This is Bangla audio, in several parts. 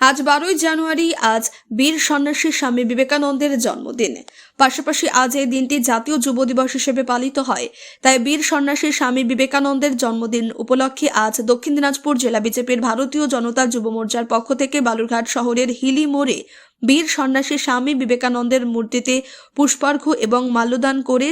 আজ বারোই জানুয়ারি, আজ বীর সন্ন্যাসী স্বামী বিবেকানন্দের জন্মদিন। পাশাপাশি আজ এই দিনটি জাতীয় যুব দিবস হিসেবে পালিত হয়। তাই বীর সন্ন্যাসী স্বামী বিবেকানন্দের জন্মদিন উপলক্ষে আজ দক্ষিণ দিনাজপুর জেলা বিজেপির ভারতীয় জনতা যুব মোর্চার পক্ষ থেকে বালুরঘাট শহরের হিলি মোড়ে বীর সন্ন্যাসী স্বামী বিবেকানন্দের মূর্তিতে পুষ্পার্ঘ এবং মাল্যদান করে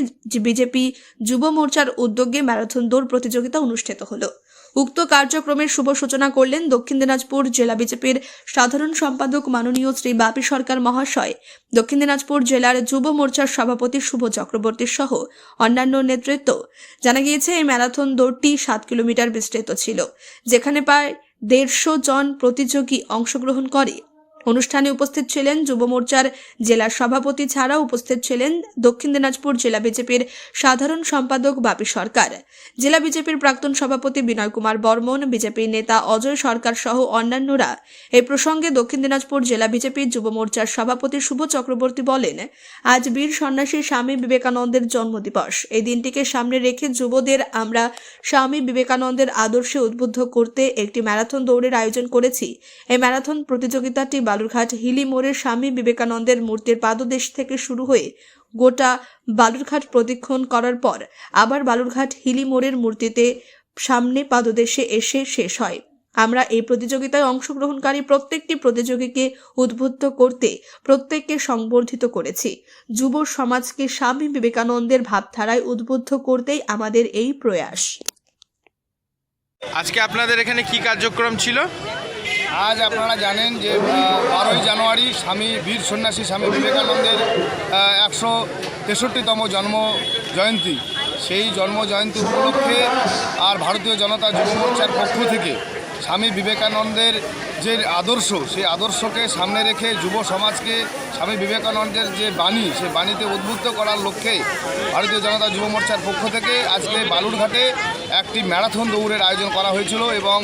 বিজেপি যুব মোর্চার উদ্যোগে ম্যারাথন দৌড় প্রতিযোগিতা অনুষ্ঠিত হলো। উক্ত কার্যক্রমের শুভ সূচনা করলেন দক্ষিণ দিনাজপুর জেলা বিজেপির সাধারণ সম্পাদক মাননীয় শ্রী বাপি সরকার মহাশয়। দক্ষিণ দিনাজপুর জেলার যুব মোর্চার সভাপতি শুভ চক্রবর্তী সহ অন্যান্য নেতৃত্ব। জানা গিয়েছে, এই ম্যারাথন দৌড়টি সাত কিলোমিটার বিস্তৃত ছিল, যেখানে প্রায় দেড়শো জন প্রতিযোগী অংশগ্রহণ করে। অনুষ্ঠানে উপস্থিত ছিলেন যুব মোর্চার জেলা সভাপতি ছাড়া উপস্থিত ছিলেন দক্ষিণ দিনাজপুর জেলা বিজেপির সাধারণ সম্পাদক বাপি সরকার। জেলা বিজেপির প্রাক্তন সভাপতি বিনয় কুমার বর্মন বিজেপির নেতা অজয় সরকার সহ অন্যান্যরা এই প্রসঙ্গে দক্ষিণ দিনাজপুর জেলা বিজেপির যুব মোর্চার সভাপতি শুভ চক্রবর্তী বলেন, আজ বীর সন্ন্যাসী স্বামী বিবেকানন্দের জন্মদিবস। এই দিনটিকে সামনে রেখে যুবদের আমরা স্বামী বিবেকানন্দের আদর্শে উদ্বুদ্ধ করতে একটি ম্যারাথন দৌড়ের আয়োজন করেছি। এই ম্যারাথন প্রতিযোগিতাটি বালুরঘাট হিলি মোড়ের স্বামী বিবেকানন্দের মূর্তির পাদদেশ থেকে শুরু হয়ে গোটা বালুরঘাট প্রদক্ষিণ করার পর আবার বালুরঘাট হিলি মোড়ের মূর্তিতে সামনে পাদদেশে এসে শেষ হয়। আমরা এই প্রতিযোগিতায় অংশগ্রহণকারী প্রত্যেকটি প্রতিযোগীকে উদ্বুদ্ধ করতে প্রত্যেককে সংবর্ধিত করেছি। যুব সমাজকে স্বামী বিবেকানন্দের ভাবধারায় উদ্বুদ্ধ করতেই আমাদের এই প্রয়াস। আজকে আপনাদের এখানে কি কার্যক্রম ছিল? আজ আপনারা জানেন যে বারোই জানুয়ারি স্বামী বীর সন্ন্যাসী স্বামী বিবেকানন্দের একশো তেষট্টিতম জন্ম জয়ন্তী। সেই জন্ম জয়ন্তী উপলক্ষে আর ভারতীয় জনতা যুব মোর্চার পক্ষ থেকে স্বামী বিবেকানন্দের যে আদর্শ, সেই আদর্শকে সামনে রেখে যুব সমাজকে স্বামী বিবেকানন্দের যে বাণী, সেই বাণীতে উদ্বুদ্ধ করার লক্ষ্যে ভারতীয় জনতা যুব মোর্চার পক্ষ থেকে আজকে বালুরঘাটে একটি ম্যারাথন দৌড়ের আয়োজন করা হয়েছিল এবং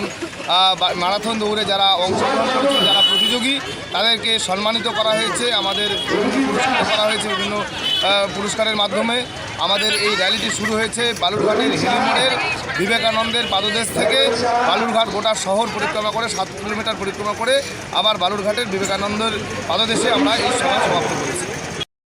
ম্যারাথন দৌড়ে যারা অংশগ্রহণ করেছে যারা প্রতিযোগী, তাদেরকে সম্মানিত করা হয়েছে। আমাদের পুরস্কৃত করা হয়েছে বিভিন্ন পুরস্কারের মাধ্যমে। আমাদের এই র্যালিটি শুরু হয়েছে বালুরঘাটের হেলিমোড়ের বিবেকানন্দের পাদদেশ থেকে বালুরঘাট গোটা শহর পরিক্রমা করে, সাত কিলোমিটার পরিক্রমা করে, আবার বালুরঘাটের বিবেকানন্দের পাদদেশে আমরা এই সভা সমাপ্ত করেছি।